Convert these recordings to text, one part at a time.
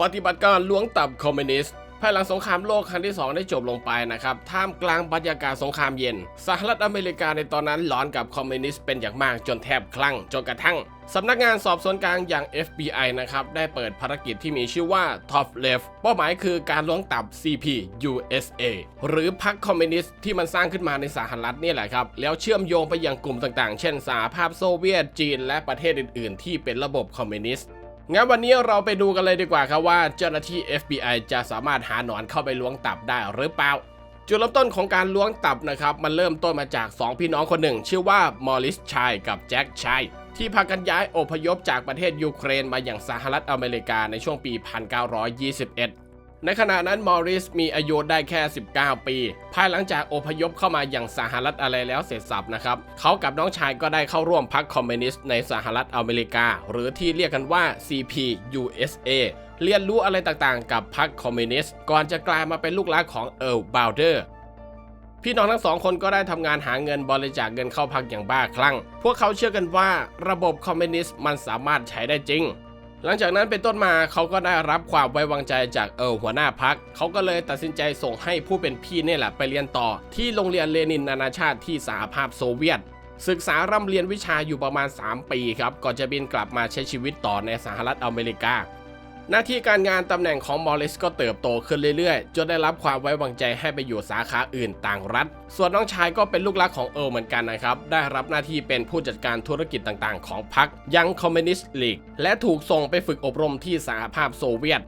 ปฏิบัติการล้วงตับคอมมิวนิสต์ภายหลังสงครามโลกครั้งที่ 2 ได้จบลงไปนะครับ ท่ามกลางบรรยากาศสงครามเย็น สหรัฐอเมริกาในตอนนั้นร้อนกับคอมมิวนิสต์เป็นอย่างมากจนแทบคลั่งจนกระทั่งสำนักงานสอบสวนกลางอย่าง FBI นะครับ ได้เปิดภารกิจที่มีชื่อว่า Top Left เป้าหมายคือการล้วงตับ CP USA หรือพรรคคอมมิวนิสต์ที่มันสร้างขึ้นมาในสหรัฐนี่แหละครับ แล้วเชื่อมโยงไปยังกลุ่มต่างๆ เช่นสหภาพโซเวียตจีน และประเทศอื่น ๆ ที่เป็นระบบคอมมิวนิสต์ งั้นวันนี้เราไปดูกันเลยดีกว่าครับว่าเจ้าหน้าที่ FBI จะสามารถหาหนอนเข้าไปล้วงตับได้หรือเปล่า จุดเริ่มต้นของการล้วงตับนะครับ มันเริ่มต้นมาจาก 2 พี่น้องคนหนึ่ง ชื่อว่ามอริสชัยกับแจ็คชัยที่พากันย้ายอพยพจากประเทศยูเครนมาอย่างสหรัฐอเมริกาในช่วงปี 1921 ในขณะนั้นมอริสมีอายุได้แค่ 19 ปี ภายหลังจากอพยพเข้ามาอย่างสหรัฐอะไรแล้วเสร็จสับนะครับ เขากับน้องชายก็ได้เข้าร่วมพรรคคอมมิวนิสต์ในสหรัฐอเมริกา หรือที่เรียกกันว่า CPUSA เรียนรู้อะไรต่างๆ กับพรรคคอมมิวนิสต์ก่อนจะกลายมาเป็นลูกหลานของเอิร์ลบาวเดอร์พี่น้องทั้งสองคนก็ได้ทำงานหาเงินบริจาคเงินเข้าพักอย่างบ้าคลั่ง พวกเขาเชื่อกันว่าระบบคอมมิวนิสต์มันสามารถใช้ได้จริง หลังจากนั้นเป็นต้นมาเขาก็ได้รับความไว้วางใจจากเออหัวหน้าพัก เขาก็เลยตัดสินใจส่งให้ผู้เป็นพี่เนี่ยแหละไปเรียนต่อ ที่โรงเรียนเลนินนานาชาติที่สหภาพโซเวียต ศึกษาร่ำเรียนวิชาอยู่ประมาณ 3 ปีครับ ก่อนจะบินกลับมาใช้ชีวิตต่อในสหรัฐอเมริกา หน้าที่การงานตำแหน่งของมอริสก็เติบโตขึ้นเรื่อยๆ จนได้รับความไว้วางใจให้ไปอยู่สาขาอื่นต่างรัฐ ส่วนน้องชายก็เป็นลูกรักของเอิร์ลเหมือนกันนะครับ ได้รับหน้าที่เป็นผู้จัดการธุรกิจต่างๆ ของพรรคยังคอมมิวนิสต์ลีก และถูกส่งไปฝึกอบรมที่สหภาพโซเวียต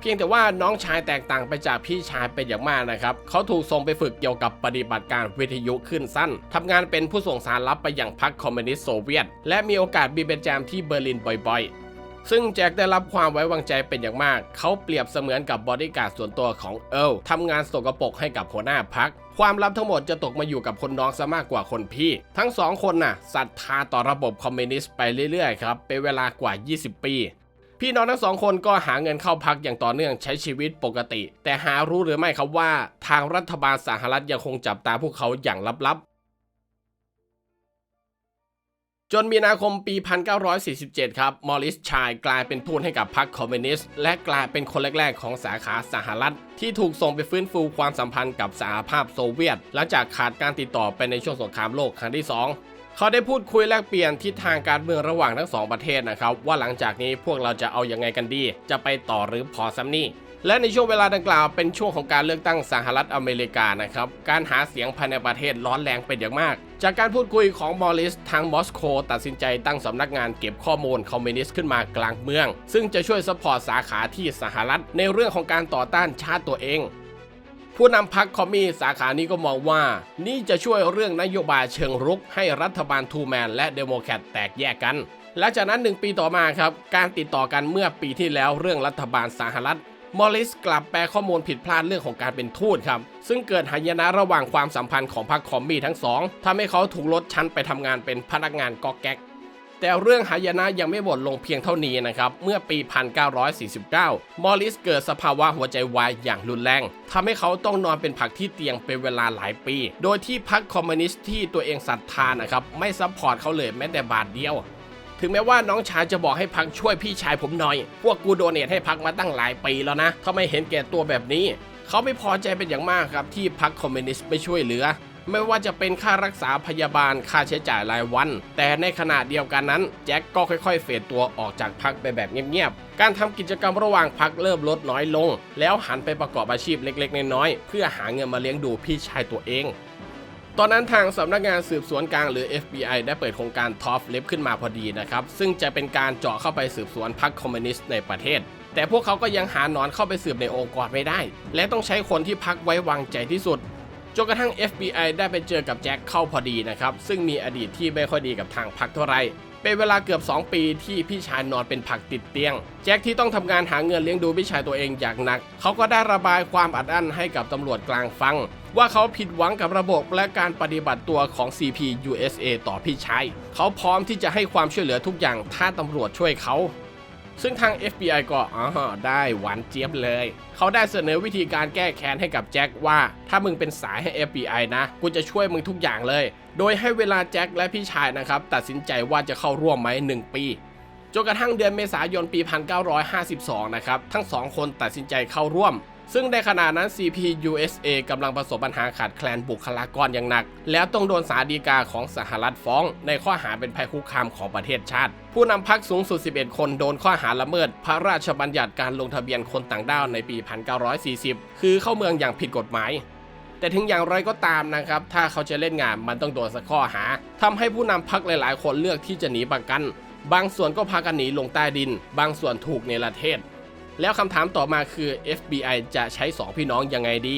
เพียงแต่ว่าน้องชายแตกต่างไปจากพี่ชายเป็นอย่างมากนะครับ เขาถูกส่งไปฝึกเกี่ยวกับปฏิบัติการวิทยุขึ้นสั้นทำงานเป็นผู้ส่งสารลับไปยังพรรคคอมมิวนิสต์โซเวียต และมีโอกาสบินไปแจมที่เบอร์ลินบ่อยๆ ซึ่งแจ็คได้รับความไว้วางใจเป็นอย่างมาก เขาเปรียบเสมือนกับบอดี้การ์ดส่วนตัวของเอิร์ลทำงานสกปรกให้กับหัวหน้าพัก ความลับทั้งหมดจะตกมาอยู่กับคนน้องซะมากกว่าคนพี่ ทั้งสองคนน่ะศรัทธาต่อระบบคอมมิวนิสต์ไปเรื่อยๆครับเป็นเวลากว่า 20 ปีพี่น้องทั้งสองคนก็หาเงินเข้าพักอย่างต่อเนื่องใช้ชีวิตปกติ แต่หารู้หรือไม่ครับว่า ทางรัฐบาลสหรัฐยังคงจับตาพวกเขาอย่างลับ จนมีนาคมปี 1947 ครับ มอริสชายกลายเป็นทูตให้กับพรรคคอมมิวนิสต์ และกลายเป็นคนแรก ๆ ของสาขาสหรัฐ ที่ถูกส่งไปฟื้นฟูความสัมพันธ์กับสหภาพโซเวียต หลังจากขาดการติดต่อไปในช่วงสงครามโลกครั้งที่ 2เขาได้พูดคุยแลกเปลี่ยนทิศทางการเมืองระหว่างทั้งสองประเทศนะครับ ว่าหลังจากนี้พวกเราจะเอาอยังไงกันดี จะไปต่อหรือพอซ้ำนี่และในช่วงเวลาดังกล่าวเป็นช่วงของการเลือกตั้งสหรัฐอเมริกานะครับ การหาเสียงภายในประเทศร้อนแรงเป็นอย่างมาก จากการพูดคุยของมอริส ทางมอสโกตัดสินใจตั้งสำนักงานเก็บข้อมูลคอมมิวนิสต์ขึ้นมากลางเมือง ซึ่งจะช่วยสปอร์ตสาขาที่สหรัฐในเรื่องของการต่อต้านชาติตัวเอง ผู้นำพรรคคอมมีสาขานี้ก็มองว่า นี่จะช่วยเรื่องนโยบายเชิงรุกให้รัฐบาลทูแมนและเดโมแครตแตกแยกกันหลังจากนั้นหนึ่งปีต่อมาครับ การติดต่อกันเมื่อปีที่แล้วเรื่องรัฐบาลสหรัฐ มอริสกลับแปลข้อมูลผิดพลาดเรื่องของการเป็นทูตครับ ซึ่งเกิดหายนะระหว่างความสัมพันธ์ของพรรคคอมมีทั้งสองทำให้เขาถูกลดชั้นไปทำงานเป็นพนักงานกอกแก๊กแต่เรื่องหายนะยังไม่หมดลงเพียงเท่านี้นะครับ เมื่อปี 1949 มอริสเกิดสภาวะหัวใจวายอย่างรุนแรงทำให้เขาต้องนอนเป็นผักที่เตียงเป็นเวลาหลายปี โดยที่พรรคคอมมิวนิสต์ที่ตัวเองศรัทธานะครับ ไม่ซัพพอร์ตเขาเลยแม้แต่บาทเดียว ถึงแม้ว่าน้องชายจะบอกให้พักช่วยพี่ชายผมหน่อย พวกกูโดเนทให้พักมาตั้งหลายปีแล้วนะทำไมเห็นแก่ตัวแบบนี้ เขาไม่พอใจเป็นอย่างมากครับ ที่พรรคอมมิวนิสต์ไม่ช่วยเหลือ ไม่ว่าจะเป็นค่ารักษาพยาบาลค่าใช้จ่ายรายวัน แต่ในขณะเดียวกันนั้น แจ็คก็ค่อยๆ เฟดตัวออกจากพักไปแบบเงียบๆ การทำกิจกรรมระหว่างพักเริ่มลดน้อยลง แล้วหันไปประกอบอาชีพเล็กๆ น้อยๆเพื่อหาเงินมาเลี้ยงดูพี่ชายตัวเอง ตอนนั้นทางสำนักงานสืบสวนกลางหรือ FBI ได้เปิดโครงการท็อปเล็บขึ้นมาพอดีนะครับ ซึ่งจะเป็นการเจาะเข้าไปสืบสวนพรรคคอมมิวนิสต์ในประเทศ แต่พวกเขาก็ยังหาหนอนเข้าไปสืบในองค์กรไม่ได้ และต้องใช้คนที่พักไว้วางใจที่สุดจนกระทั่ง FBI ได้ไปเจอกับแจ็คเข้าพอดีนะครับ ซึ่งมีอดีตที่ไม่ค่อยดีกับทางพรรคเท่าไหร่ เป็นเวลาเกือบ 2 ปีที่พี่ชายนอนเป็นผักติดเตียง แจ็คที่ต้องทำงานหาเงินเลี้ยงดูพี่ชายตัวเองอย่างหนัก เขาก็ได้ระบายความอัดอั้นให้กับตำรวจกลางฟัง ว่าเขาผิดหวังกับระบบและการปฏิบัติตัวของ CP USA ต่อพี่ชาย เขาพร้อมที่จะให้ความช่วยเหลือทุกอย่างถ้าตำรวจช่วยเขาซึ่งทาง FBI ก็อ๋อได้หวานเจี๊ยบเลย เขาได้เสนอวิธีการแก้แค้นให้กับแจ็คว่า ถ้ามึงเป็นสายให้ FBI นะ กูจะช่วยมึงทุกอย่างเลย โดยให้เวลาแจ็คและพี่ชายนะครับตัดสินใจว่าจะเข้าร่วมไหม1 ปีจนกระทั่งเดือนเมษายนปี 1952 นะครับ ทั้งสองคนตัดสินใจเข้าร่วม ซึ่งในขณะนั้น CP USA กำลังประสบปัญหาขาดแคลนบุคลากรอย่างหนัก แล้วต้องโดนสาดีกาของสหรัฐฟ้อง ในข้อหาเป็นภัยคุกคามของประเทศชาติ ผู้นำพักสูงสุด 11 คนโดนข้อหาละเมิด พระราชบัญญัติการลงทะเบียนคนต่างด้าวในปี 1940 คือเข้าเมืองอย่างผิดกฎหมาย แต่ถึงอย่างไรก็ตามนะครับ ถ้าเขาจะเล่นงานมันต้องโดนสักข้อหาทำให้ผู้นำพักหลาย ๆ คนเลือกที่จะหนีประกัน บางส่วนก็พากันหนีลงใต้ดิน บางส่วนถูกเนรเทศ แล้วคำถามต่อมาคือ FBI จะใช้สองพี่น้องยังไงดี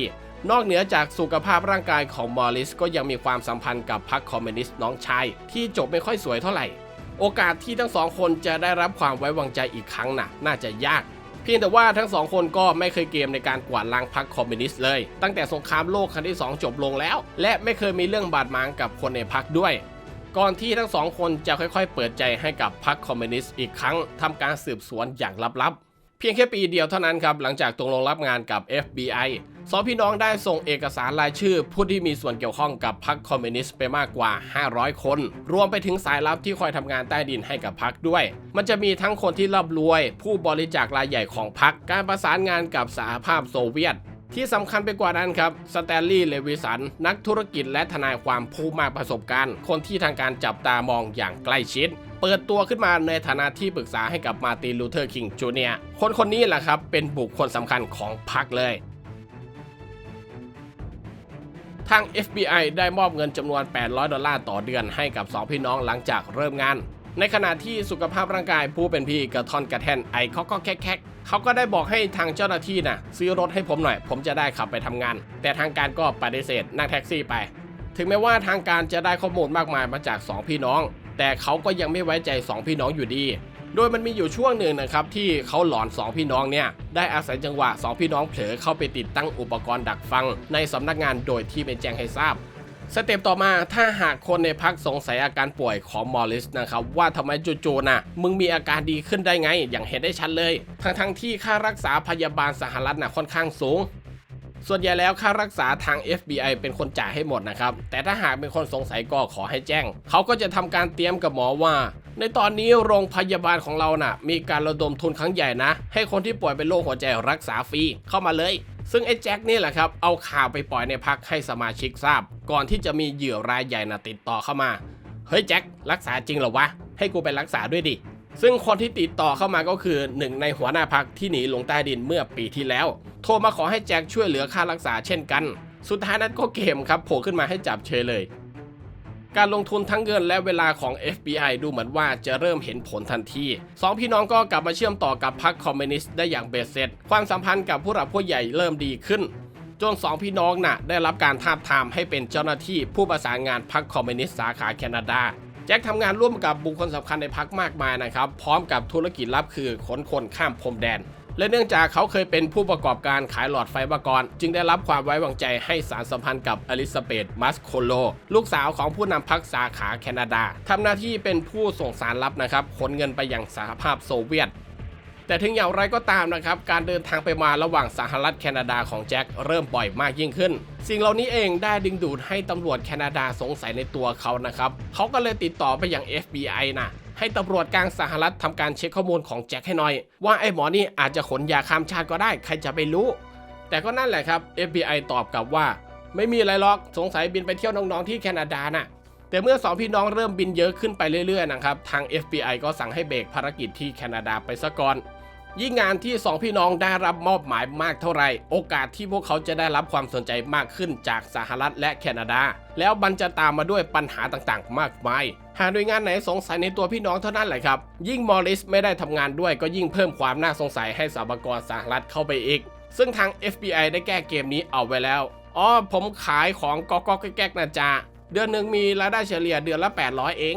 นอกเหนือจากสุขภาพร่างกายของมอริสก็ยังมีความสัมพันธ์กับพรรคคอมมิวนิสต์น้องชายที่จบไม่ค่อยสวยเท่าไหร่ โอกาสที่ทั้งสองคนจะได้รับความไว้วางใจอีกครั้งน่ะน่าจะยาก พียงแต่ว่าทั้งสองคนก็ไม่เคยเกมในการกวาดล้างพรรคคอมมิวนิสต์เลย ตั้งแต่สงครามโลกครั้งที่ 2 จบลงแล้ว และไม่เคยมีเรื่องบาดหมางกับคนในพรรคด้วย ก่อนที่ทั้งสองคนจะค่อยๆ เปิดใจให้กับพรรคคอมมิวนิสต์อีกครั้งทำการสืบสวนอย่างลับๆ เพียงแค่ปีเดียวเท่านั้นครับหลังจากตรงลงรับงานกับ FBI สองพี่น้องได้ส่งเอกสารรายชื่อ ผู้ที่มีส่วนเกี่ยวข้องกับพรรคคอมมิวนิสต์ไปมากกว่า 500 คน รวมไปถึงสายลับที่คอยทำงานใต้ดินให้กับพรรคด้วย มันจะมีทั้งคนที่ร่ำรวย ผู้บริจาครายใหญ่ของพรรคการประสานงานกับสหภาพโซเวียตที่สำคัญไปกว่านั้นครับ สแตนลีย์เลวิสัน นักธุรกิจและทนายความผู้มากประสบการณ์ คนที่ทางการจับตามองอย่างใกล้ชิด เปิดตัวขึ้นมาในฐานะที่ปรึกษาให้กับมาร์ตินลูเทอร์คิงจูเนียคนคนนี้แหละครับ เป็นบุคคลสำคัญของพรรคเลย ทาง FBI ได้มอบเงินจำนวน 800 ดอลลาร์ต่อเดือนให้กับ 2 พี่น้องหลังจากเริ่มงาน ในขณะที่สุขภาพร่างกายผู้เป็นพี่กระท่อนกระแทนไอเขาก็แคกๆเขาก็ได้บอกให้ทางเจ้าหน้าที่นะ่ะซื้อรถให้ผมหน่อย ผมจะได้ขับไปทำงาน แต่ทางการก็ปฏิเสธนั่งแท็กซี่ไป ถึงแม้ว่าทางการจะได้ข้อมูลมากมายมาจาก 2 พี่น้อง แต่เขาก็ยังไม่ไว้ใจ 2 พี่น้องอยู่ดี โดยมันมีอยู่ช่วงหนึ่งนะครับที่เขาหลอน 2 พี่น้องเนี่ยได้อาศัยจังหวะ 2 พี่น้องเผลอเข้าไปติดตั้งอุปกรณ์ดักฟัง ในสำนักงานโดยที่ไม่แจ้งให้ทราบสเต็ปต่อมาถ้าหากคนในพักสงสัยอาการป่วยของมอริสนะครับว่าทำไมจู่ๆนะมึงมีอาการดีขึ้นได้ไง อย่างเห็นได้ชัดเลย ทั้งๆที่ค่ารักษาพยาบาลสหรัฐนะค่อนข้างสูง ส่วนใหญ่แล้วค่ารักษาทาง FBI เป็นคนจ่ายให้หมดนะครับ แต่ถ้าหากเป็นคนสงสัยก็ขอให้แจ้ง เขาก็จะทำการเตรียมกับหมอว่า ในตอนนี้โรงพยาบาลของเราน่ะ มีการระดมทุนครั้งใหญ่นะ ให้คนที่ป่วยเป็นโรคหัวใจรักษาฟรีเข้ามาเลย ซึ่งไอ้แจ็คนี่แหละครับเอาข่าวไปปล่อยในพักให้สมาชิกทราบ ก่อนที่จะมีเหยื่อรายใหญ่น่ะติดต่อเข้ามาเฮ้ยแจ็ครักษาจริงเหรอวะให้กูไปรักษาด้วยดิซึ่งคนที่ติดต่อเข้ามาก็คือหนึ่งในหัวหน้าพักที่หนีลงใต้ดินเมื่อปีที่แล้ว โทรมาขอให้แจ็คช่วยเหลือค่ารักษาเช่นกัน สุดท้ายนั้นก็เกมครับโผล่ขึ้นมาให้จับเชยเลย การลงทุนทั้งเงินและเวลาของ FBI ดูเหมือนว่าจะเริ่มเห็นผลทันทีสองพี่น้องก็กลับมาเชื่อมต่อกับพรรคคอมมิวนิสต์ได้อย่างเบ็ดเสร็จ ความสัมพันธ์กับผู้หลักผู้ใหญ่เริ่มดีขึ้นจนสองพี่น้องน่ะได้รับการทาบทามให้เป็นเจ้าหน้าที่ผู้ประสานงานพรรคคอมมิวนิสต์สาขาแคนาดาแจ็คทำงานร่วมกับบุคคลสำคัญในพรรคมากมายนะครับ พร้อมกับธุรกิจลับคือขนคนข้ามพรมแดน และเนื่องจากเขาเคยเป็นผู้ประกอบการขายหลอดไฟมาก่อน จึงได้รับความไว้วางใจให้สารสัมพันธ์กับอลิซาเบธมัสโคโล ลูกสาวของผู้นำพรรคสาขาแคนาดาทำหน้าที่เป็นผู้ส่งสารลับนะครับขนเงินไปยังสหภาพโซเวียตแต่ถึงอย่างไรก็ตามนะครับ การเดินทางไปมาระหว่างสหรัฐแคนาดาของแจ็คเริ่มบ่อยมากยิ่งขึ้น สิ่งเหล่านี้เองได้ดึงดูดให้ตำรวจแคนาดาสงสัยในตัวเขานะครับ เขาก็เลยติดต่อไปยัง FBI นะ ให้ตำรวจกลางสหรัฐทำการเช็คข้อมูลของแจ็คให้หน่อย ว่าไอ้หมอนี่อาจจะขนยาข้ามชาติก็ได้ใครจะไปรู้ แต่ก็นั่นแหละครับ FBI ตอบกลับว่า ไม่มีอะไรหรอกสงสัยบินไปเที่ยวน้องๆที่แคนาดาน่ะแต่เมื่อสองพี่น้องเริ่มบินเยอะขึ้นไปเรื่อยๆนะครับ ทาง FBI ก็สั่งให้เบรกภารกิจที่แคนาดาไปซะก่อน ยิ่งงานที่สองพี่น้องได้รับมอบหมายมากเท่าไหร่โอกาสที่พวกเขาจะได้รับความสนใจมากขึ้นจากสหรัฐและแคนาดา แล้วมันจะตามมาด้วยปัญหาต่างๆ มากมายหากหน่วยงานไหนสงสัยในตัวพี่น้องเท่านั้นแหละครับ ยิ่งมอริสไม่ได้ทำงานด้วยก็ยิ่งเพิ่มความน่าสงสัยให้สาวกรสหรัฐเข้าไปอีก ซึ่งทาง FBI ได้แก้เกมนี้เอาไว้แล้วอ๋อผมขายของกอกก๊กแก๊กนะจ๊ะเดือนหนึ่งมีรายได้เฉลี่ยเดือนละ 800 เอง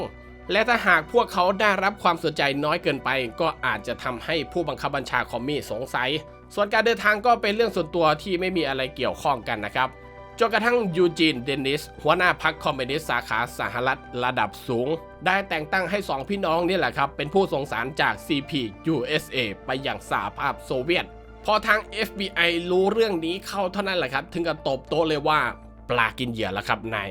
และถ้าหากพวกเขาได้รับความสนใจน้อยเกินไป ก็อาจจะทำให้ผู้บังคับบัญชาคอมมี่สงสัย ส่วนการเดินทางก็เป็นเรื่องส่วนตัวที่ไม่มีอะไรเกี่ยวข้องกันนะครับจนกระทั่งยูจีน เดนิส หัวหน้าพรรคคอมมิวนิสต์สาขาสหรัฐระดับสูง ได้แต่งตั้งให้ 2 พี่น้องนี่แหละครับ เป็นผู้ส่งสารจาก CP USA ไปยังสหภาพโซเวียต พอทาง FBI รู้เรื่องนี้เข้าเท่านั้นแหละครับ ถึงกับตบโต๊ะเลยว่า ปลากินเหยื่อแล้วครับนาย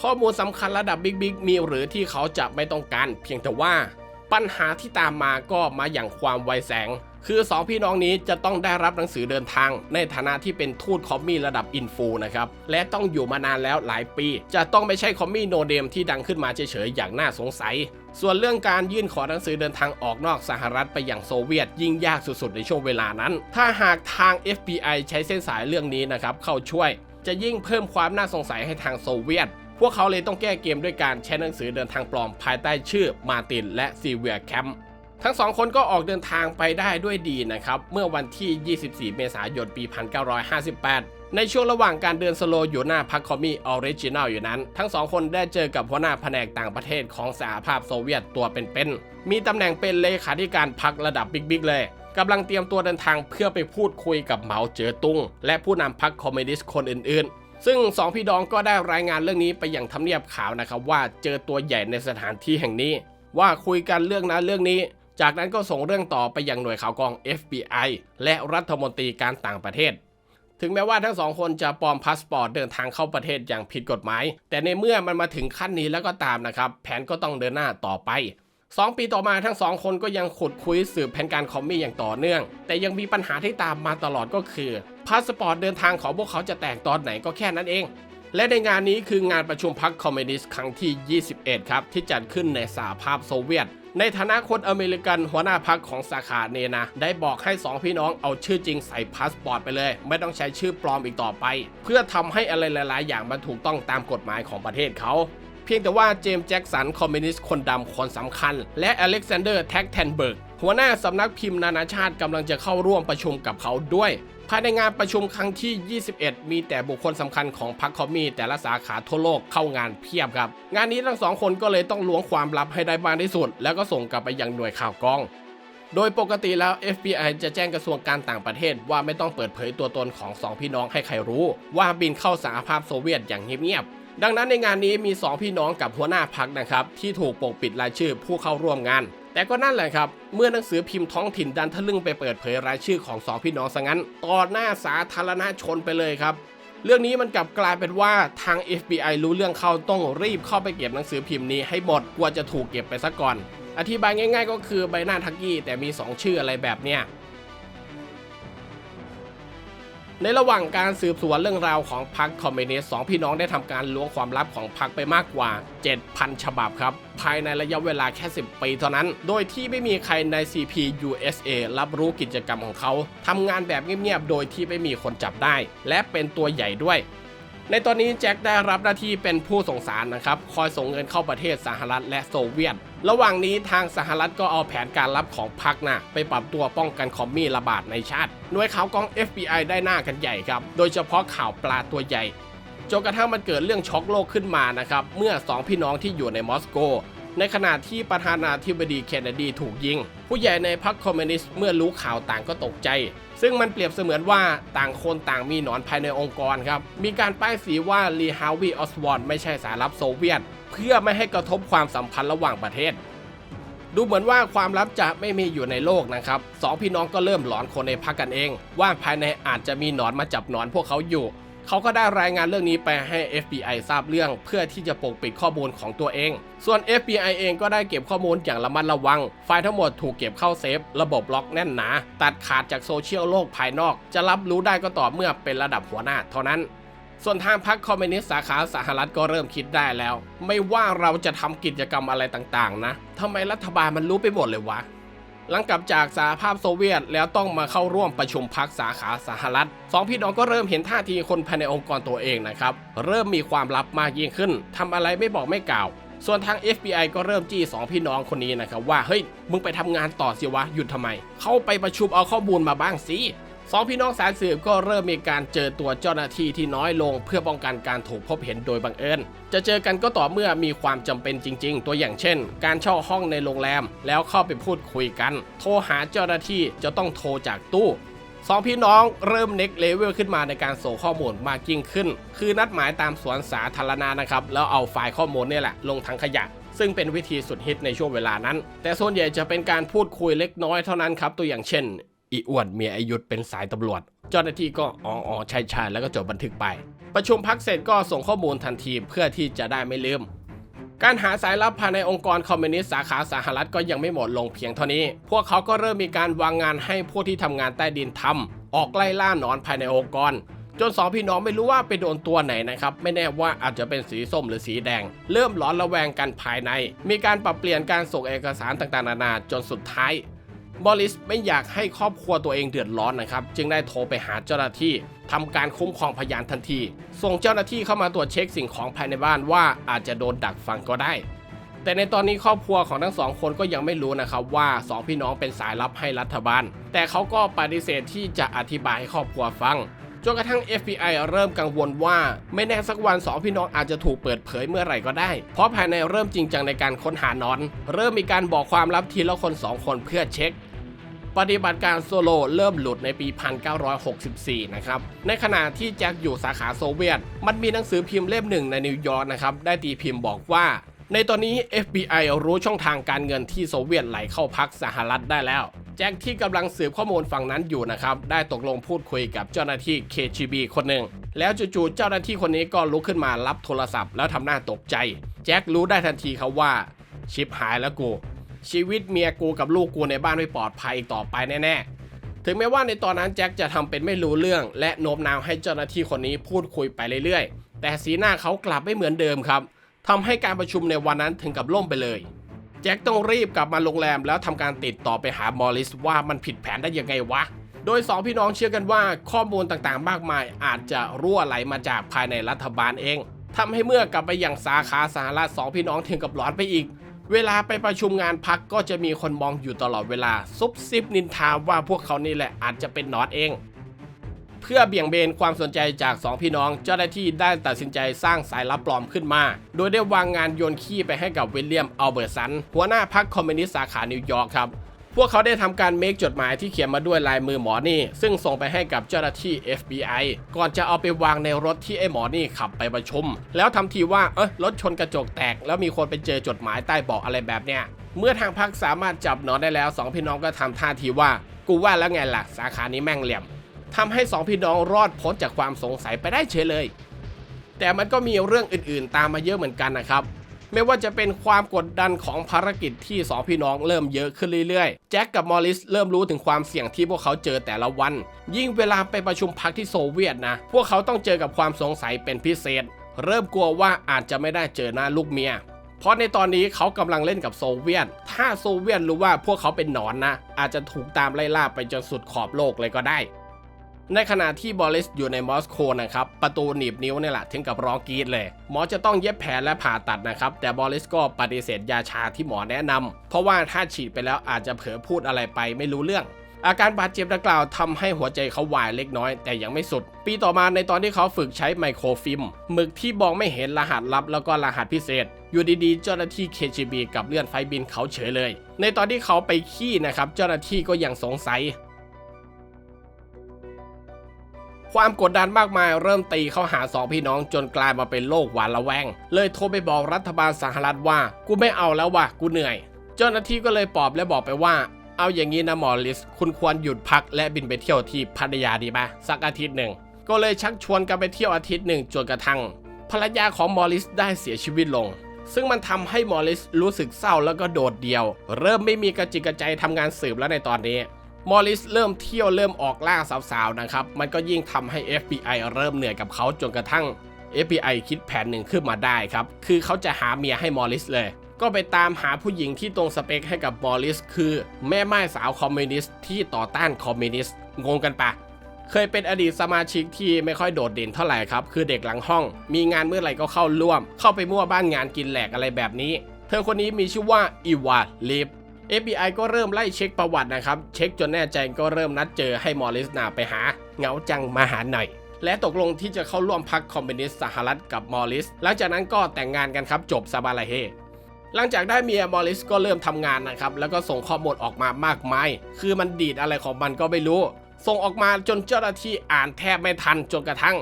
ข้อมูลสำคัญระดับบิ๊กบิ๊กมีหรือที่เขาจะไม่ต้องการ เพียงแต่ว่าปัญหาที่ตามมาก็มาอย่างความไวแสง คือ 2 พี่น้องนี้จะต้องได้รับหนังสือเดินทาง ในฐานะที่เป็นทูตคอมมี่ระดับอินฟูนะครับ และต้องอยู่มานานแล้วหลายปี จะต้องไม่ใช่คอมมี่โนเดมที่ดังขึ้นมาเฉยๆ อย่างน่าสงสัย ส่วนเรื่องการยื่นขอหนังสือเดินทางออกนอกสหรัฐไปอย่างโซเวียตยิ่งยากสุดๆในช่วงเวลานั้น ถ้าหากทาง FBI ใช้เส้นสายเรื่องนี้นะครับเข้าช่วย จะยิ่งเพิ่มความน่าสงสัยให้ทางโซเวียต พวกเขาเลยต้องแก้เกมด้วยการใช้หนังสือเดินทางปลอมภายใต้ชื่อมาตินและซีเวียแคมป์ทั้งสองคนก็ออกเดินทางไปได้ด้วยดีนะครับ เมื่อวันที่ 24 เมษายน ปี 1958 ในช่วงระหว่างการเดินสโลอยู่หน้าพักคอมมี่ออริจินัลอยู่นั้น ทั้งสองคนได้เจอกับหัวหน้าแผนกต่างประเทศของสหภาพโซเวียตตัวเป็นๆ มีตำแหน่งเป็นเลขาธิการพักระดับบิ๊กๆ เลยกำลังเตรียมตัวเดินทางเพื่อไปพูดคุยกับเหมาเจ๋อตุง และผู้นำพักคอมมิวนิสต์คนอื่นๆ ซึ่งสองพี่น้องก็ได้รายงานเรื่องนี้ไปอย่างทำเนียบขาวนะครับว่าเจอตัวใหญ่ในสถานที่แห่งนี้ ว่าคุยกันเรื่องนั้นเรื่องนี้ จากนั้นก็ส่งเรื่องต่อไปอยังหน่วยข่าวกรอง FBI และรัฐมนตรีการต่างประเทศ ถึงแม้ว่าทั้งสองคนจะปลอมพาสปอร์ตเดินทางเข้าประเทศอย่างผิดกฎหมาย แต่ในเมื่อมันมาถึงขั้นนี้แล้วก็ตามนะครับ แผนก็ต้องเดินหน้าต่อไป 2 ปีต่อมาทั้งสองคนก็ยังขุดคุยสืบแผนการคอมมี่อย่างต่อเนื่อง แต่ยังมีปัญหาที่ตามมาตลอดก็คือพาสปอร์ตเดินทางของพวกเขาจะแตกตอนไหนก็แค่นั้นเอง และในงานนี้คืองานประชุมพรรคคอมมิวนิสต์ครั้งที่ 21 ครับ ที่จัดขึ้นในสหภาพโซเวียต ในฐานะคนอเมริกันหัวหน้าพรรคของสาขาเนนะ ได้บอกให้ 2 พี่น้องเอาชื่อจริงใส่พาสปอร์ตไปเลย ไม่ต้องใช้ชื่อปลอมอีกต่อไป เพื่อทำให้อะไรหลาย ๆ อย่างมันถูกต้องตามกฎหมายของประเทศเขา เพียงแต่ว่าเจมส์แจ็กสันคอมมิวนิสต์คนดำคนสำคัญ และอเล็กซานเดอร์แท็กแทนเบิร์กหัวหน้าสำนักพิมพ์นานาชาติกำลังจะเข้าร่วมประชุมกับเขาด้วย ภายในงานประชุมครั้งที่ 21 มีแต่บุคคลสำคัญของพรรคคอมมีแต่ละสาขาทั่วโลกเข้างานเพียบครับ งานนี้ทั้งสองคนก็เลยต้องล้วงความลับให้ได้มากที่สุด แล้วก็ส่งกลับไปยังหน่วยข่าวกรองโดยปกติแล้ว FBI จะแจ้งกระทรวงการต่างประเทศว่าไม่ต้องเปิดเผยตัวตนของสองพี่น้องให้ใครรู้ ว่าบินเข้าสหภาพโซเวียตอย่างเงียบ ดังนั้นในงานนี้มี 2 พี่น้องกับหัวหน้าพักนะครับ ที่ถูกปกปิดรายชื่อผู้เข้าร่วมงาน แต่ก็นั่นแหละครับ เมื่อหนังสือพิมพ์ท้องถิ่นดันทะลึ่งไปเปิดเผยรายชื่อของสองพี่น้องซะงั้นต่อหน้าสาธารณชนไปเลยครับ เรื่องนี้มันกลับกลายเป็นว่าทาง FBI รู้เรื่องเข้าต้องรีบเข้าไปเก็บหนังสือพิมพ์นี้ให้หมดกลัวจะถูกเก็บไปซะก่อน อธิบายง่าย ๆ ก็คือใบหน้าทักกี้แต่มี 2 ชื่ออะไรแบบเนี้ย ในระหว่างการสืบสวนเรื่องราวของพรรคคอมมิวนิสต์สองพี่น้องได้ทำการล้วงความลับของพรรคไปมากกว่า 7,000 ฉบับครับ ภายในระยะเวลาแค่ 10 ปีเท่านั้น โดยที่ไม่มีใครใน CP USA รับรู้กิจกรรมของเขาทำงานแบบเงียบๆ โดยที่ไม่มีคนจับได้ และเป็นตัวใหญ่ด้วย ในตอนนี้แจ็คได้รับหน้าที่เป็นผู้ส่งสารนะครับ คอยส่งเงินเข้าประเทศสหรัฐและโซเวียต ระหว่างนี้ทางสหรัฐก็เอาแผนการรับของพรรคนะไปปรับตัวป้องกันคอมมีระบาดในชาติ หน่วยข่าวกอง FBI ได้หน้ากันใหญ่ครับ โดยเฉพาะข่าวปลาตัวใหญ่จนกระทั่งมันเกิดเรื่องช็อกโลกขึ้นมานะครับ เมื่อ 2 พี่น้องที่อยู่ในมอสโก ในขณะที่ประธานาธิบดีเคนเนดีถูกยิง ผู้ใหญ่ในพรรคคอมมิวนิสต์เมื่อรู้ข่าวต่างก็ตกใจ ซึ่งมันเปรียบเสมือนว่าต่างคนต่างมีหนอนภายในองค์กรครับ มีการป้ายสีว่าลีฮาวีออสวอนไม่ใช่สายลับโซเวียต เพื่อไม่ให้กระทบความสัมพันธ์ระหว่างประเทศ ดูเหมือนว่าความลับจะไม่มีอยู่ในโลกนะครับสองพี่น้องก็เริ่มหลอนคนในพักกันเอง ว่าภายในอาจจะมีหนอนมาจับหนอนพวกเขาอยู่ เขาก็ได้รายงานเรื่องนี้ไปให้ FBI ทราบเรื่องเพื่อที่จะปกปิดข้อมูลของตัวเอง ส่วน FBI เองก็ได้เก็บข้อมูลอย่างระมัดระวัง ไฟล์ทั้งหมดถูกเก็บเข้าเซฟ ระบบล็อกแน่นหนา ตัดขาดจากโซเชียลโลกภายนอก จะรับรู้ได้ก็ต่อเมื่อเป็นระดับหัวหน้าเท่านั้นส่วนทางพรรคคอมมิวนิสต์สาขาสหรัฐก็เริ่มคิดได้แล้ว ไม่ว่าเราจะทำกิจกรรมอะไรต่างๆ นะทำไมรัฐบาลมันรู้ไปหมดเลยวะ หลังกลับจากสหภาพโซเวียตแล้วต้องมาเข้าร่วมประชุมพักสาขาสหรัฐสองพี่น้องก็เริ่มเห็นท่าทีคนภายในองค์กรตัวเองนะครับ เริ่มมีความลับมากยิ่งขึ้นทำอะไรไม่บอกไม่กล่าว ส่วนทาง FBI ก็เริ่มจี้สองพี่น้องคนนี้นะครับว่าเฮ้ยมึงไปทำงานต่อสิวะหยุดทำไม เข้าไปประชุมเอาข้อมูลมาบ้างสิ สองพี่น้องสายสืบก็เริ่มมีการเจอตัวเจ้าหน้าที่ที่น้อยลง เพื่อป้องกันการถูกพบเห็นโดยบังเอิญ จะเจอกันก็ต่อเมื่อมีความจำเป็นจริง ๆ ตัวอย่างเช่น การเช่าห้องในโรงแรม แล้วเข้าไปพูดคุยกัน โทรหาเจ้าหน้าที่จะต้องโทรจากตู้สองพี่น้องเริ่มเน็กเลเวลขึ้นมาในการส่งข้อมูลมากยิ่งขึ้น คือนัดหมายตามสวนสาธารณะนะครับ แล้วเอาไฟล์ข้อมูลเนี่ยแหละ ลงถังขยะ ซึ่งเป็นวิธีสุดฮิตในช่วงเวลานั้น แต่ส่วนใหญ่จะเป็นการพูดคุยเล็กน้อยเท่านั้นครับ ตัวอย่างเช่น อีอ้วนเมียไอยุทธเป็นสายตำรวจ เจ้าหน้าที่ก็อ๋ออ๋อใช่ใช่แล้วก็จดบันทึกไป ประชุมพักเสร็จก็ส่งข้อมูลทันทีเพื่อที่จะได้ไม่ลืม การหาสายลับภายในองค์กรคอมมิวนิสต์สาขาสหรัฐก็ยังไม่หมดลงเพียงเท่านี้ พวกเขาก็เริ่มมีการวางงานให้พวกที่ทำงานใต้ดินทำออกไล่ล่าหนอนภายในองค์กรจนสองพี่น้องไม่รู้ว่าไปโดนตัวไหนนะครับ ไม่แน่ว่าอาจจะเป็นสีส้มหรือสีแดง เริ่มร้อนระแวงกันภายใน มีการปรับเปลี่ยนการส่งเอกสารต่างๆนานาจนสุดท้าย บอริสไม่อยากให้ครอบครัวตัวเองเดือดร้อนนะครับ จึงได้โทรไปหาเจ้าหน้าที่ทำการคุ้มครองพยานทันที ส่งเจ้าหน้าที่เข้ามาตรวจเช็คสิ่งของภายในบ้านว่าอาจจะโดนดักฟังก็ได้ แต่ในตอนนี้ครอบครัวของทั้งสองคนก็ยังไม่รู้นะครับว่าสองพี่น้องเป็นสายลับให้รัฐบาล แต่เขาก็ปฏิเสธที่จะอธิบายให้ครอบครัวฟังจนกระทั่ง FBI เริ่มกังวลว่า ไม่แน่สักวันสองพี่น้องอาจจะถูกเปิดเผยเมื่อไหร่ก็ได้ เพราะภายในเริ่มจริงจังในการค้นหานอน เริ่มมีการบอกความลับทีละคนสองคนเพื่อเช็ค ปฏิบัติการโซโลเริ่มหลุดในปี 1964 นะครับ ในขณะที่แจ็คอยู่สาขาโซเวียต มันมีหนังสือพิมพ์เล่มหนึ่งในนิวยอร์กนะครับ ได้ตีพิมพ์บอกว่า ในตอนนี้ FBI รู้ช่องทางการเงินที่โซเวียตไหลเข้าพักสหรัฐได้แล้ว แจ็คที่กำลังสืบข้อมูลฝั่งนั้นอยู่นะครับ ได้ตกลงพูดคุยกับเจ้าหน้าที่ KGB คนหนึ่ง แล้วจู่ๆเจ้าหน้าที่คนนี้ก็ลุกขึ้นมารับโทรศัพท์แล้วทำหน้าตกใจ แจ็ครู้ได้ทันทีครับว่าชิปหายแล้วกู ชีวิตเมียกูกับลูกกูในบ้านไม่ปลอดภัยอีกต่อไปแน่ๆ ถึงแม้ว่าในตอนนั้นแจ็คจะทำเป็นไม่รู้เรื่อง และโน้มน้าวให้เจ้าหน้าที่คนนี้พูดคุยไปเรื่อยๆ แต่สีหน้าเขากลับไม่เหมือนเดิมครับทำให้การประชุมในวันนั้นถึงกับล่มไปเลยแจ็คต้องรีบกลับมาโรงแรมแล้วทำการติดต่อไปหามอริสว่ามันผิดแผนได้ยังไงวะ โดยสองพี่น้องเชื่อกันว่าข้อมูลต่างๆ มากมาย อาจจะรั่วไหลมาจากภายในรัฐบาลเองทำให้เมื่อกลับไปยังสาขาสหรัฐสองพี่น้องถึงกับร้อนไปอีก เวลาไปประชุมงานพักก็จะมีคนมองอยู่ตลอดเวลาซุบซิบนินทาว่าพวกเขานี่แหละอาจจะเป็นนอตเอง เพื่อเบี่ยงเบนความสนใจจากสองพี่น้อง เจ้าหน้าที่ได้ตัดสินใจสร้างสายลับปลอมขึ้นมา โดยได้วางงานโยนขี้ไปให้กับวิลเลียมอัลเบิร์ตสันหัวหน้าพรรคคอมมิวนิสต์สาขานิวยอร์กครับ พวกเขาได้ทำการเมคจดหมายที่เขียนมาด้วยลายมือหมอนี่ ซึ่งส่งไปให้กับเจ้าหน้าที่ FBI ก่อนจะเอาไปวางในรถที่ไอ้หมอนี่ขับไปประชุม แล้วทำทีว่าเออรถชนกระจกแตก แล้วมีคนไปเจอจดหมายใต้เบาะอะไรแบบเนี้ยเมื่อทางพรรคสามารถจับหนอนได้แล้วสองพี่น้องก็ทำท่าทีว่า กูว่าแล้วไงล่ะ สาขานี้แม่งเหลี่ยมทำให้สองพี่น้องรอดพ้นจากความสงสัยไปได้เฉยเลย แต่มันก็มีเรื่องอื่นๆ ตามมาเยอะเหมือนกันนะครับ ไม่ว่าจะเป็นความกดดันของภารกิจที่สองพี่น้องเริ่มเยอะขึ้นเรื่อยๆ แจ็คกับมอริสเริ่มรู้ถึงความเสี่ยงที่พวกเขาเจอแต่ละวัน ยิ่งเวลาไปประชุมพักที่โซเวียตนะ พวกเขาต้องเจอกับความสงสัยเป็นพิเศษ เริ่มกลัวว่าอาจจะไม่ได้เจอหน้าลูกเมียเพราะในตอนนี้เขากำลังเล่นกับโซเวียต ถ้าโซเวียตรู้ว่าพวกเขาเป็นหนอนนะ อาจจะถูกตามไล่ล่าไปจนสุดขอบโลกเลยก็ได้ ในขณะที่บอริสอยู่ในมอสโกนะครับประตูหนีบนิ้วเนี่ยแหละถึงกับร้องกรีดเลย หมอจะต้องเย็บแผลและผ่าตัดนะครับ แต่บอริสก็ปฏิเสธยาชาที่หมอแนะนำเพราะว่าถ้าฉีดไปแล้วอาจจะเผลอพูดอะไรไปไม่รู้เรื่องอาการบาดเจ็บดังกล่าวทำให้หัวใจเขาวายเล็กน้อยแต่ยังไม่สุด ปีต่อมาในตอนที่เขาฝึกใช้ไมโครฟิล์มหมึกที่มองไม่เห็นรหัสลับแล้วก็รหัสพิเศษ อยู่ดีๆ เจ้าหน้าที่ KGB กับเลื่อนไฟบินเขาเฉยเลย ในตอนที่เขาไปขี้นะครับ เจ้าหน้าที่ก็ยังสงสัย ความกดดันมากมายเริ่มตีเข้าหาสองพี่น้องจนกลายมาเป็นโลกหวาดระแวง เลยโทรไปบอกรัฐบาลสหรัฐว่า กูไม่เอาแล้วว่ะกูเหนื่อย เจ้าหน้าที่ก็เลยปลอบและบอกไปว่า เอาอย่างนี้นะหมอลิส คุณควรหยุดพักและบินไปเที่ยวที่พัทยาดีไหมสักอาทิตย์หนึ่ง ก็เลยชักชวนกันไปเที่ยวอาทิตย์หนึ่งจนกระทั่งภรรยาของมอริสได้เสียชีวิตลง ซึ่งมันทำให้มอริสรู้สึกเศร้าแล้วก็โดดเดี่ยว เริ่มไม่มีกระจิกกระใจทำงานสืบแล้วในตอนนี้ มอริสเริ่มเที่ยวเริ่มออกล่าสาวๆนะครับ มันก็ยิ่งทำให้ FBI เริ่มเหนื่อยกับเขาจนกระทั่ง FBI คิดแผนหนึ่งขึ้นมาได้ครับ คือเขาจะหาเมียให้มอริสเลย ก็ไปตามหาผู้หญิงที่ตรงสเปคให้กับมอริสคือแม่ไม้สาวคอมมิวนิสต์ที่ต่อต้านคอมมิวนิสต์งงกันปะเคยเป็นอดีตสมาชิกที่ไม่ค่อยโดดเด่นเท่าไหร่ครับ คือเด็กหลังห้อง มีงานเมื่อไหร่ก็เข้าร่วม เข้าไปมั่วบ้านงานกินแหลกอะไรแบบนี้ เธอคนนี้มีชื่อว่าอีวาลิฟ FBI ก็เริ่มไล่เช็คประวัตินะครับ เช็คจนแน่ใจก็เริ่มนัดเจอให้มอริสนาไปหาเงาจังมาหาหน่อย และตกลงที่จะเข้าร่วมพรรคคอมมิวนิสต์สหรัฐกับมอริส หลังจากนั้นก็แต่งงานกันครับจบซาบาลาเฮหลังจากได้เมียมอริสก็เริ่มทำงานนะครับ แล้วก็ส่งข้อมูลออกมามากมาย คือมันดีดอะไรของมันก็ไม่รู้ ส่งออกมาจนเจ้าหน้าที่อ่านแทบไม่ทันจนกระทั่ง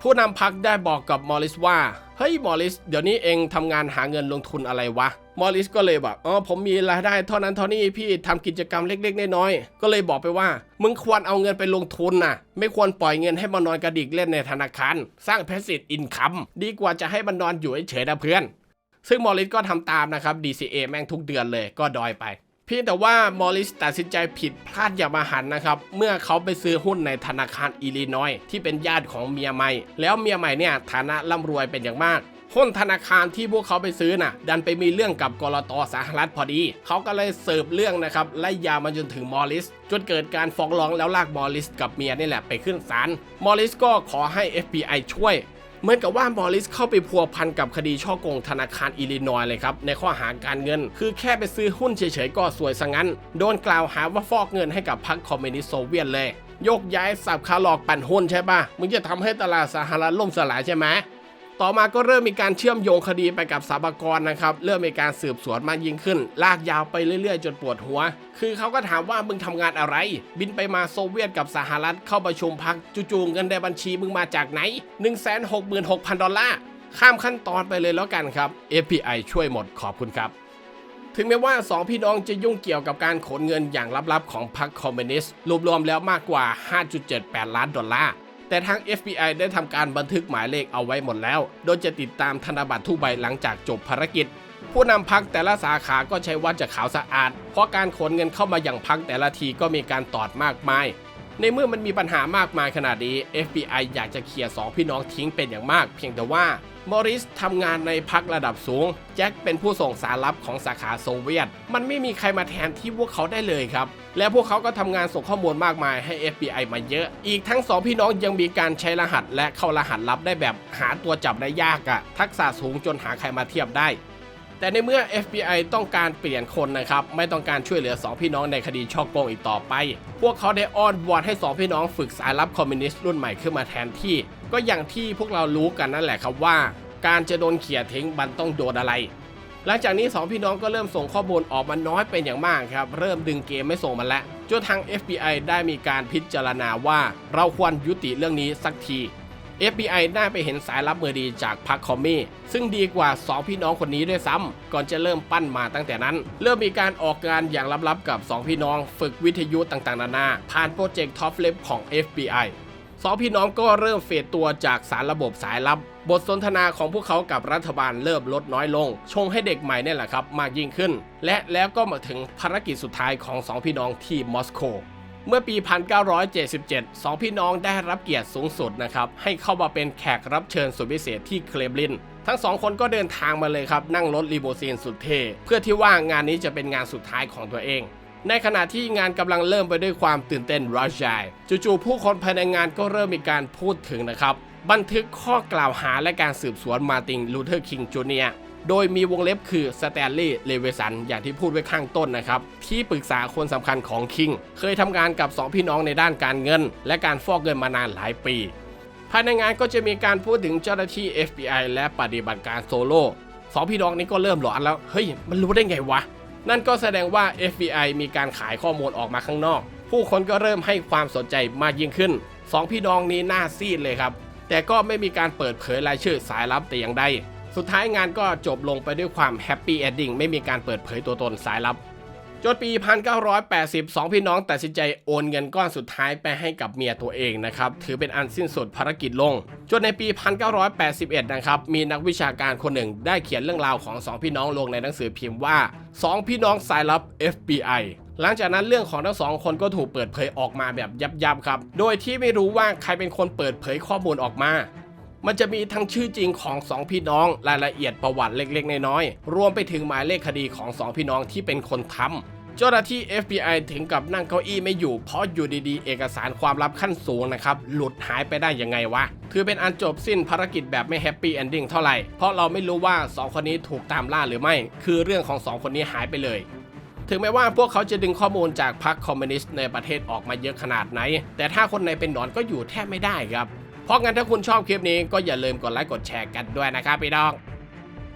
ผู้นำพักได้บอกกับมอริสว่า เฮ้ยมอริส เดี๋ยวนี้เองทำงานหาเงินลงทุนอะไรวะ มอริสก็เลยแบอกอ๋อผมมีรายได้เท่านั้นเท่านี้พี่ทำกิจกรรมเล็กๆน้อยๆก็เลยบอกไปว่า มึงควรเอาเงินไปลงทุนนะไม่ควรปล่อยเงินให้มันนอนกระดิกเล่นในธนาคาร สร้าง passive income ดีกว่าจะให้มันนอนอยู่เฉยๆนะเพื่อน ซึ่งมอริสก็ทำตามนะครับ DCA แม่งทุกเดือนเลยก็ดอยไปเพียงแต่ว่ามอริสตัดสินใจผิดพลาดอย่างมหันนะครับ เมื่อเขาไปซื้อหุ้นในธนาคารอิลลินอยส์ที่เป็นญาติของเมียใหม่ แล้วเมียใหม่เนี่ยฐานะร่ำรวยเป็นอย่างมาก หุ้นธนาคารที่พวกเขาไปซื้อน่ะ ดันไปมีเรื่องกับกรตสหรัฐพอดี เขาก็เลยเสิร์ฟเรื่องนะครับไล่ยาวมาจนถึงมอริสจนเกิดการฟ้องร้องแล้วลากมอริสกับเมียนี่แหละไปขึ้นศาลมอริสก็ขอให้ FBI ช่วยเหมือนกับว่ามอริสเข้าไปพัวพันกับคดีช่อโกงธนาคารอิลลินอยเลยครับ ในข้อหาการเงิน คือแค่ไปซื้อหุ้นเฉยๆก็สวยซะงั้น โดนกล่าวหาว่าฟอกเงินให้กับพรรคคอมมิวนิสต์โซเวียตเลย ยกย้ายสับขาหลอกปั่นหุ้นใช่ปะมึงจะทำให้ตลาดสหรัฐล่มสลายใช่ไหม ต่อมาก็เริ่มมีการเชื่อมโยงคดีไปกับสาบกรนะครับ เริ่มมีการสืบสวนมากยิ่งขึ้น ลากยาวไปเรื่อยๆ จนปวดหัว คือเขาก็ถามว่ามึงทำงานอะไร บินไปมาโซเวียตกับสหรัฐเข้าประชุมพักจู่ๆเงินในบัญชีมึงมาจากไหน 166,000 ดอลลาร์ข้ามขั้นตอนไปเลยแล้วกันครับ FBI ช่วยหมดขอบคุณครับ ถึงแม้ว่า 2 พี่น้องจะยุ่งเกี่ยวกับการขนเงินอย่างลับๆของพรรคคอมมิวนิสต์รวมๆแล้วมากกว่า 5.78 ล้านดอลลาร์ แต่ทาง FBI ได้ทำการบันทึกหมายเลขเอาไว้หมดแล้ว โดยจะติดตามธนบัตรทุกใบหลังจากจบภารกิจ ผู้นำพักแต่ละสาขาก็ใช้ว่าจะขาวสะอาด เพราะการขนเงินเข้ามาอย่างพักแต่ละทีก็มีการตอดมากมาย ในเมื่อมันมีปัญหามากมายขนาดนี้ FBI อยากจะเคลียร์สองพี่น้องทิ้งเป็นอย่างมาก เพียงแต่ว่ามอริสทำงานในพักระดับสูง แจ็คเป็นผู้ส่งสารลับของสาขาโซเวียต มันไม่มีใครมาแทนที่พวกเขาได้เลยครับ และพวกเขาก็ทำงานส่งข้อมูลมากมายให้ FBI มาเยอะ อีกทั้งสองพี่น้องยังมีการใช้รหัสและเข้ารหัสลับได้แบบหาตัวจับได้ยากอะทักษะสูงจนหาใครมาเทียบได้ แต่ในเมื่อ FBI ต้องการเปลี่ยนคนนะครับ ไม่ต้องการช่วยเหลือ 2 พี่น้องในคดีช่อโกงอีกต่อไป พวกเขาได้อ้อนวอนให้ 2 พี่น้องฝึกสายลับคอมมิวนิสต์รุ่นใหม่ขึ้นมาแทนที่ ก็อย่างที่พวกเรารู้กันนั่นแหละครับว่า การจะโดนเขี่ยทิ้งมันต้องโดนอะไร หลังจากนี้ 2 พี่น้องก็เริ่มส่งข้อมูลออกมาน้อยเป็นอย่างมากครับ เริ่มดึงเกมไม่ส่งมันแล้วจนทาง FBI ได้มีการพิจารณาว่า เราควรยุติเรื่องนี้สักที FBI ได้ไปเห็นสายลับมือดีจากพรรคคอมมี่ซึ่งดีกว่า 2 พี่น้องคนนี้ด้วยซ้ำก่อนจะเริ่มปั้นมาตั้งแต่นั้น เริ่มมีการออกงานอย่างลับๆกับ 2 พี่น้องฝึกวิทยุต่างๆ นานา ผ่านโปรเจกต์ท็อปเลฟของ FBI สองพี่น้องก็เริ่มเฟดตัวจากสารระบบสายลับ บทสนทนาของพวกเขากับรัฐบาลเริ่มลดน้อยลง ชงให้เด็กใหม่เนี่ยแหละครับ มากยิ่งขึ้น และแล้วก็มาถึงภารกิจสุดท้ายของสองพี่น้องที่มอสโก เมื่อปี 1977 สองพี่น้องได้รับเกียรติสูงสุดนะครับให้เข้ามาเป็นแขกรับเชิญสุดพิเศษที่เคลมลินทั้งสองคนก็เดินทางมาเลยครับ นั่งรถลีโมซีนสุดเท่เพื่อที่ว่างานนี้จะเป็นงานสุดท้ายของตัวเอง ในขณะที่งานกำลังเริ่มไปด้วยความตื่นเต้นรัชใจจู่ๆผู้คนภายในงานก็เริ่มมีการพูดถึงนะครับ บันทึกข้อกล่าวหาและการสืบสวนมาร์ตินลูเทอร์คิงจูเนีย โดยมีวงเล็บคือสแตนลีย์เลเวสันอย่างที่พูดไว้ข้างต้นนะครับ ที่ปรึกษาคนสำคัญของคิง เคยทำงานกับ 2 พี่น้องในด้านการเงิน และการฟอกเงินมานานหลายปี ภายในงานก็จะมีการพูดถึงเจ้าหน้าที่ FBI และปฏิบัติการโซโล่สองพี่น้องนี้ก็เริ่มหลอนแล้ว เฮ้ย มันรู้ได้ไงวะ นั่นก็แสดงว่า FBI มีการขายข้อมูลออกมาข้างนอก ผู้คนก็เริ่มให้ความสนใจมากยิ่งขึ้นสองพี่น้องนี้หน้าซีดเลยครับ แต่ก็ไม่มีการเปิดเผยรายชื่อสายลับแต่อย่างใด สุดท้ายงานก็จบลงไปด้วยความแฮปปี้เอนดิ้งไม่มีการเปิดเผยตัวตนสายลับจนปี 1980สองพี่น้องตัดสินใจโอนเงินก้อนสุดท้ายไปให้กับเมียตัวเองนะครับ ถือเป็นอันสิ้นสุดภารกิจลง จนในปี 1981 นะครับ มีนักวิชาการคนหนึ่งได้เขียนเรื่องราวของสองพี่น้องลงในหนังสือพิมพ์ว่าสองพี่น้องสายลับ FBI หลังจากนั้นเรื่องของทั้งสองคนก็ถูกเปิดเผยออกมาแบบยับๆครับ โดยที่ไม่รู้ว่าใครเป็นคนเปิดเผยข้อมูลออกมา มันจะมีทั้งชื่อจริงของสองพี่น้องรายละเอียดประวัติเล็กๆ น้อยๆรวมไปถึงหมายเลขคดีของสองพี่น้องที่เป็นคนทำเจ้าหน้าที่ FBI ถึงกับนั่งเก้าอี้ไม่อยู่เพราะอยู่ดีๆ เอกสารความลับขั้นสูงนะครับ หลุดหายไปได้ยังไงวะ ถือเป็นอันจบสิ้นภารกิจแบบไม่แฮปปี้เอนดิ้งเท่าไหร่ เพราะเราไม่รู้ว่า 2 คนนี้ถูกตามล่าหรือไม่ คือเรื่องของ 2 คนนี้หายไปเลย ถึงแม้ว่าพวกเขาจะดึงข้อมูลจากพรรคคอมมิวนิสต์ในประเทศออกมาเยอะขนาดไหน แต่ถ้าคนในเป็นหนอนก็อยู่แทบไม่ได้ครับ เพราะงั้นถ้าคุณชอบคลิปนี้ก็อย่าลืมกดไลค์กดแชร์กันด้วยนะครับพี่น้อง